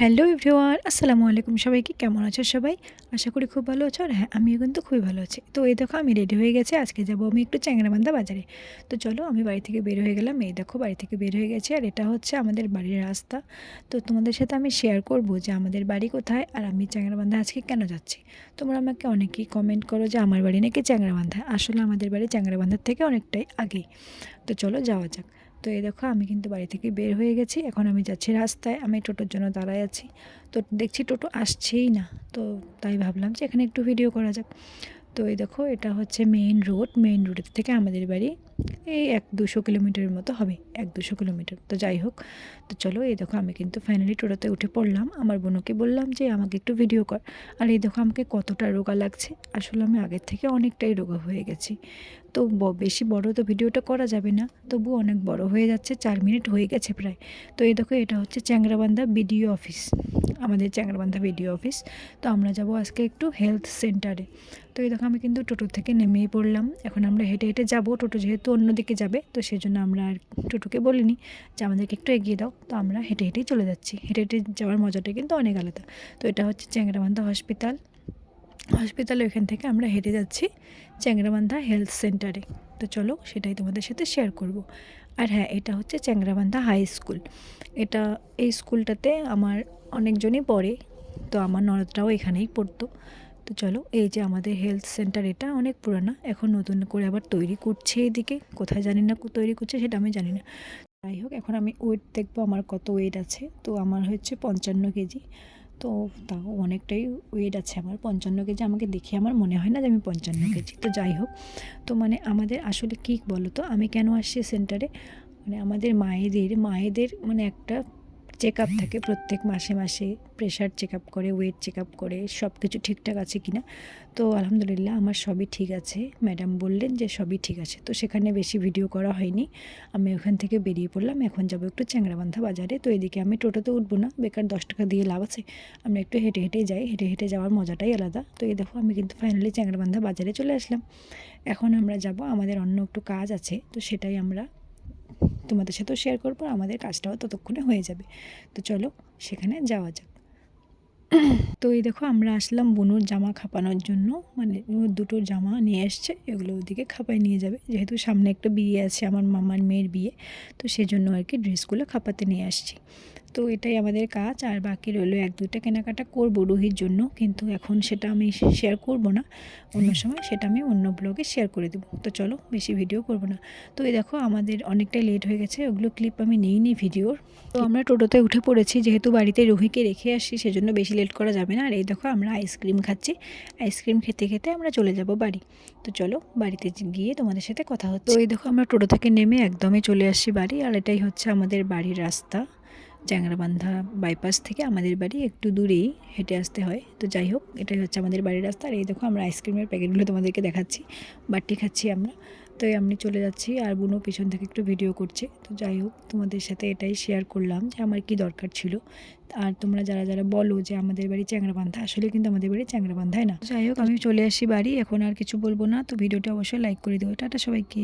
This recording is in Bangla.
হ্যালো এভরিওয়ান, আসসালামু আলাইকুম। সবাইকে কেমন আছো সবাই? আশা করি খুব ভালো আছো আর হ্যাঁ আমিও কিন্তু খুবই ভালো আছি। তো এই দেখো, আমি রেডি হয়ে গেছি। আজকে যাব আমি একটু চ্যাংরাবান্ধা বাজারে। তো চলো, আমি বাড়ি থেকে বের হয়ে গেলাম। এই দেখো, বাড়ি থেকে বের হয়ে গেছি। আর এটা হচ্ছে আমাদের বাড়ির রাস্তা। তো তোমাদের সাথে আমি শেয়ার করব যে আমাদের বাড়ি কোথায় আর আমি চ্যাংরাবান্ধা আজকে কেন যাচ্ছি। তোমরা আমাকে অনেকেই কমেন্ট করো যে আমার বাড়ি নাকি চ্যাংরাবান্ধা আসলে আমাদের বাড়ি চ্যাংরাবান্ধার থেকে অনেকটাই আগেই তো চলো, যাওয়া যাক। তো এই দেখো, আমি কিন্তু বাড়ি থেকে বের হয়ে গেছি। এখন আমি যাচ্ছি রাস্তায়, আমি টোটোর জন্য দাঁড়ায় আছি। তো দেখছি টোটো আসছেই না, তো তাই ভাবলাম যে এখানে একটু ভিডিও করা যাক। তো এই দেখো, এটা হচ্ছে মেইন রোড মেইন রোডের থেকে আমাদের বাড়ি এই এক দুশো কিলোমিটারের মতো হবে, এক দুশো কিলোমিটার। তো যাই হোক, তো চলো এই দেখো, আমি কিন্তু ফাইনালি টোটোতে উঠে পড়লাম। আমার বোনকে বললাম যে, আমাকে একটু ভিডিও কর। আর এই দেখো, আমাকে কতটা রোগা লাগছে। আসলে আমি আগের থেকে অনেকটাই রোগা হয়ে গেছি। তো বেশি বড় তো ভিডিওটা করা যাবে না। তবু অনেক বড় হয়ে যাচ্ছে, চার মিনিট হয়ে গেছে প্রায়। তো এই দেখো, এটা হচ্ছে চ্যাংরাবান্ধা বিডিও অফিস, আমাদের চ্যাংরাবান্ধা বিডিও অফিস। তো আমরা যাব আজকে একটু হেলথ সেন্টারে। তো এই দেখো, আমি কিন্তু টোটো থেকে নেমেই পড়লাম। এখন আমরা হেঁটে হেঁটে যাব। টোটো যেহেতু অন্যদিকে যাবে, তো সেই জন্য আমরা আর টোটোকে বলিনি যে আমাদেরকে একটু এগিয়ে দাও। তো আমরা হেঁটে হেঁটেই চলে যাচ্ছি। হেঁটে হেঁটে যাওয়ার মজাটা কিন্তু অনেক আলাদা। তো এটা হচ্ছে চ্যাংরাবান্ধা হসপিটাল। হসপিটালে ওইখান থেকে আমরা হেঁটে যাচ্ছি চ্যাংরাবান্ধা হেলথ সেন্টারে। তো চলো সেটাই তোমাদের সাথে শেয়ার করব। আর হ্যাঁ এটা হচ্ছে চ্যাংরাবান্ধা হাই স্কুল এটা, এই স্কুলটাতে আমার অনেকজনই পড়ে, তো আমার ননদটাও এখানেই পড়তো। তো চলো, এই যে আমাদের হেলথ সেন্টার এটা অনেক পুরানা, এখন নতুন করে আবার তৈরি করছে এদিকে। কোথায় জানি না তৈরি করছে, সেটা আমি জানি না। যাই হোক, এখন আমি ওয়েট দেখব আমার কত ওয়েট আছে। তো আমার হচ্ছে পঞ্চান্ন কেজি। তো তাও অনেকটাই ওয়েট আছে আমার, পঞ্চান্ন কেজি আমাকে দেখে আমার মনে হয় না যে আমি পঞ্চান্ন কেজি। তো যাই হোক, তো মানে আমাদের আসলে কী বলো তো আমি কেন আসছি সেন্টারে মানে আমাদের মায়েদের মায়েদের মানে একটা চেক আপ থাকে প্রত্যেক মাসে মাসে প্রেশার চেক আপ করে ওয়েট চেক আপ করে সব কিছু ঠিকঠাক আছে কি না তো আলহামদুলিল্লাহ আমার সবই ঠিক আছে। ম্যাডাম বললেন যে সবই ঠিক আছে। তো সেখানে বেশি ভিডিও করা হয়নি। আমি ওখান থেকে বেরিয়ে পড়লাম। এখন যাব একটু চ্যাংরাবান্ধা বাজারে। তো এদিকে আমি টোটোতে উঠবো না। বেকার দশ টাকা দিয়ে লাভ আছে। আমরা একটু হেঁটে হেঁটে যাই। হেঁটে হেঁটে যাওয়ার মজাটাই আলাদা। তো এই দেখো, আমি কিন্তু ফাইনালি চ্যাংরাবান্ধা বাজারে চলে আসলাম। এখন আমরা যাব, আমাদের অন্য একটু কাজ আছে। তো সেটাই আমরা তোমাদের সাথেও শেয়ার করব আমাদের কাজটাও ততক্ষণে হয়ে যাবে। তো চলো, সেখানে যাওয়া যাক। তো এই দেখো, আমরা আসলাম বনুর জামা খাপানোর জন্য। মানে দুটো জামা নিয়ে এসছে, এগুলো ওদিকে খাপায় নিয়ে যাবে। যেহেতু সামনে একটা বিয়ে আছে, আমার মামার মেয়ের বিয়ে, তো সেজন্য আর কি ড্রেসগুলো খাপাতে নিয়ে আসছি। তো এটাই আমাদের কাজ। আর বাকি রইল এক দুইটা কেনাকাটা করব রুহির জন্য। কিন্তু এখন সেটা আমি শেয়ার করব না। অন্য সময় সেটা আমি অন্য ব্লগে শেয়ার করে দেবো। তো চলো, বেশি ভিডিও করব না। তো এই দেখো, আমাদের অনেকটাই লেট হয়ে গেছে। ওগুলো ক্লিপ আমি নিইনি ভিডিওর তো আমরা টোটোতে উঠে পড়েছি। যেহেতু বাড়িতে রুহিকে রেখে আসি সেজন্য বেশি লেট করা যাবে না। আর এই দেখো, আমরা আইসক্রিম খাচ্ছি। আইসক্রিম খেতে খেতে আমরা চলে যাব বাড়ি। তো চলো, বাড়িতে গিয়ে তোমাদের সাথে কথা হচ্ছে। তো এই দেখো, আমরা টোটো থেকে নেমে একদমই চলে আসছি বাড়ি। আর এটাই হচ্ছে আমাদের বাড়ির রাস্তা। চ্যাংরাবান্ধা বাইপাস থেকে আমাদের বাড়ি একটু দূরেই হেঁটে আসতে হয়। তো যাই হোক, এটাই হচ্ছে আমাদের বাড়ির রাস্তা। আর এই দেখো, আমরা আইসক্রিমের প্যাকেটগুলো তোমাদেরকে দেখাচ্ছি। বাটি খাচ্ছি আমরা। তো আমি চলে যাচ্ছি আর বুনো পিছন থেকে একটু ভিডিও করছে। তো যাই হোক, তোমাদের সাথে এটাই শেয়ার করলাম যে আমার কি দরকার ছিল। আর তোমরা যারা যারা বলো যে আমাদের বাড়ি চ্যাংরাবান্ধা, আসলে কিন্তু আমাদের বাড়ি চ্যাংরাবান্ধায় না। যাই হোক, আমি চলে আসি বাড়ি, এখন আর কিছু বলব না। তো ভিডিওটা অবশ্যই লাইক করে দেবো টাটা সবাইকে।